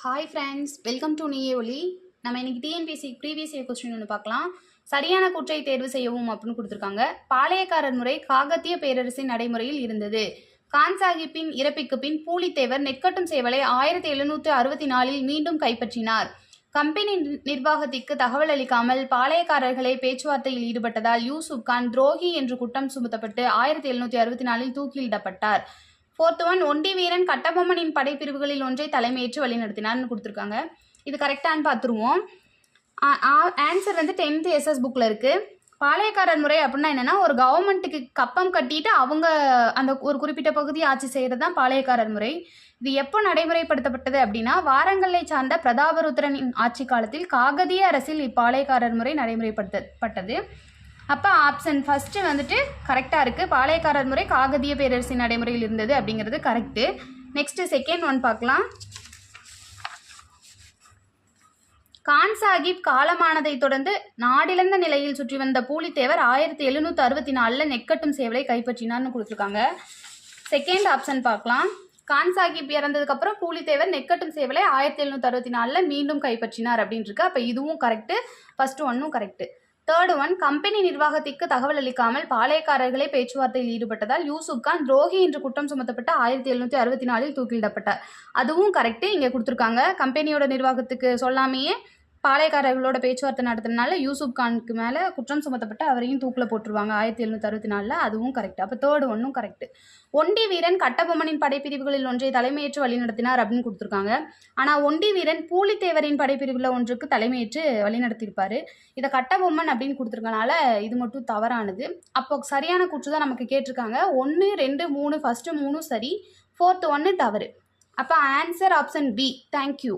Hi friends welcome to நீயே ஒலி நம்ம இன்னைக்கு டிஎன்பிசி ப்ரீவியஸ் இயர் கொஸ்டின் ஒன்று பார்க்கலாம். சரியான கூற்றை தேர்வு செய்யவும் அப்படின்னு கொடுத்துருக்காங்க. பாளையக்காரர் முறை காகத்திய பேரரசின் நடைமுறையில் இருந்தது. கான் சாஹிப்பின் இறப்பிற்கு பின் பூலித்தேவர் நெற்கட்டும் சேவலை ஆயிரத்தி எழுநூற்று அறுபத்தி நாலில் மீண்டும் கைப்பற்றினார். கம்பெனி நிர்வாகத்திற்கு தகவல் அளிக்காமல் பாளையக்காரர்களை பேச்சுவார்த்தையில் ஈடுபட்டதால் யூசுப் கான் துரோகி என்று குற்றம் சுமத்தப்பட்டு ஆயிரத்தி எழுநூற்றி அறுபத்தி நாலில் தூக்கிலிடப்பட்டார். ஃபோர்த் ஒன் ஒண்டி வீரன் கட்டபொம்மனின் படைப்பிரிவுகளில் ஒன்றை தலைமையேற்று வழிநடத்தினார்னு கொடுத்துருக்காங்க. இது கரெக்டானு பார்த்துருவோம். ஆன்சர் வந்து டென்த்து எஸ்எஸ் புக்கில் இருக்குது பாளையக்காரர் முறை அப்படின்னா என்னென்னா ஒரு கவர்மெண்ட்டுக்கு கப்பம் கட்டிட்டு அவங்க அந்த ஒரு குறிப்பிட்ட பகுதி ஆட்சி செய்கிறது தான் பாளையக்காரர் முறை. இது எப்போ நடைமுறைப்படுத்தப்பட்டது அப்படின்னா வாரங்களை சார்ந்த பிரதாபருத்திரனின் ஆட்சி காலத்தில் காகதிய அரசில் இப்பாளையக்காரர் முறை நடைமுறைப்படுத்தப்பட்டது. அப்போ ஆப்ஷன் ஃபஸ்ட்டு வந்துட்டு கரெக்டாக இருக்குது பாளையக்காரர் முறை காகதிய பேரரசின் நடைமுறையில் இருந்தது அப்படிங்கிறது கரெக்டு நெக்ஸ்ட்டு செகண்ட் ஒன் பார்க்கலாம். கான் சாஹிப் காலமானதைத் தொடர்ந்து நாடிழந்த நிலையில் சுற்றி வந்த பூலித்தேவர் ஆயிரத்தி எழுநூற்றி அறுபத்தி நாலில் நெக்கட்டும் சேவலை கைப்பற்றினார்னு கொடுத்துருக்காங்க. செகண்ட் ஆப்ஷன் பார்க்கலாம். கான் சாஹிப் இறந்ததுக்கப்புறம் பூலித்தேவர் நெக்கட்டும் சேவலை ஆயிரத்தி எழுநூற்றி அறுபத்தி நாலில் மீண்டும் கைப்பற்றினார் அப்படின்ட்டுருக்கு இருக்கு அப்போ இதுவும் கரெக்டு ஃபஸ்ட்டு ஒன்றும் கரெக்டு தேர்டு ஒன் கம்பெனி நிர்வாகத்திற்கு தகவல் அளிக்காமல் பாளையக்காரர்களே பேச்சுவார்த்தையில் ஈடுபட்டதால் யூசுப் கான் துரோகி என்று குற்றம் சுமத்தப்பட்டு ஆயிரத்தி எழுநூற்றி அறுபத்தி நாலில் தூக்கிலிடப்பட்டார். அதுவும் கரெக்டு இங்கே கொடுத்துருக்காங்க. கம்பெனியோட நிர்வாகத்துக்கு சொல்லாமையே பாளையக்காரர்களோட பேச்சுவார்த்தை நடத்துறதுனால யூசுப் கானுக்கு மேலே குற்றம் சுமத்தப்பட்டு அவரையும் தூக்கில் போட்டுருவாங்க ஆயிரத்தி எழுநூற்றி அறுபத்தி நாலில் அதுவும் கரெக்ட் அப்போ தேர்டு ஒன்றும் கரெக்ட் ஒண்டி வீரன் கட்டபொம்மனின் படைப்பிரிவுகளில் ஒன்றை தலைமையேற்று வழிநடத்தினார் அப்படின்னு கொடுத்துருக்காங்க. ஆனால் ஒண்டி வீரன் பூலித்தேவரின் படைப்பிரிவில் ஒன்றுக்கு தலைமையேற்று வழிநடத்தியிருப்பார். இதை கட்டபொம்மன் அப்படின்னு கொடுத்துருக்கனால இது மட்டும் தவறானது. அப்போ சரியான குற்று தான் நமக்கு கேட்டிருக்காங்க. ஒன்று ரெண்டு மூணு ஃபஸ்ட்டு மூணும் சரி. ஃபோர்த்து ஒன்று தவறு. அப்போ ஆன்சர் ஆப்ஷன் பி தேங்க்யூ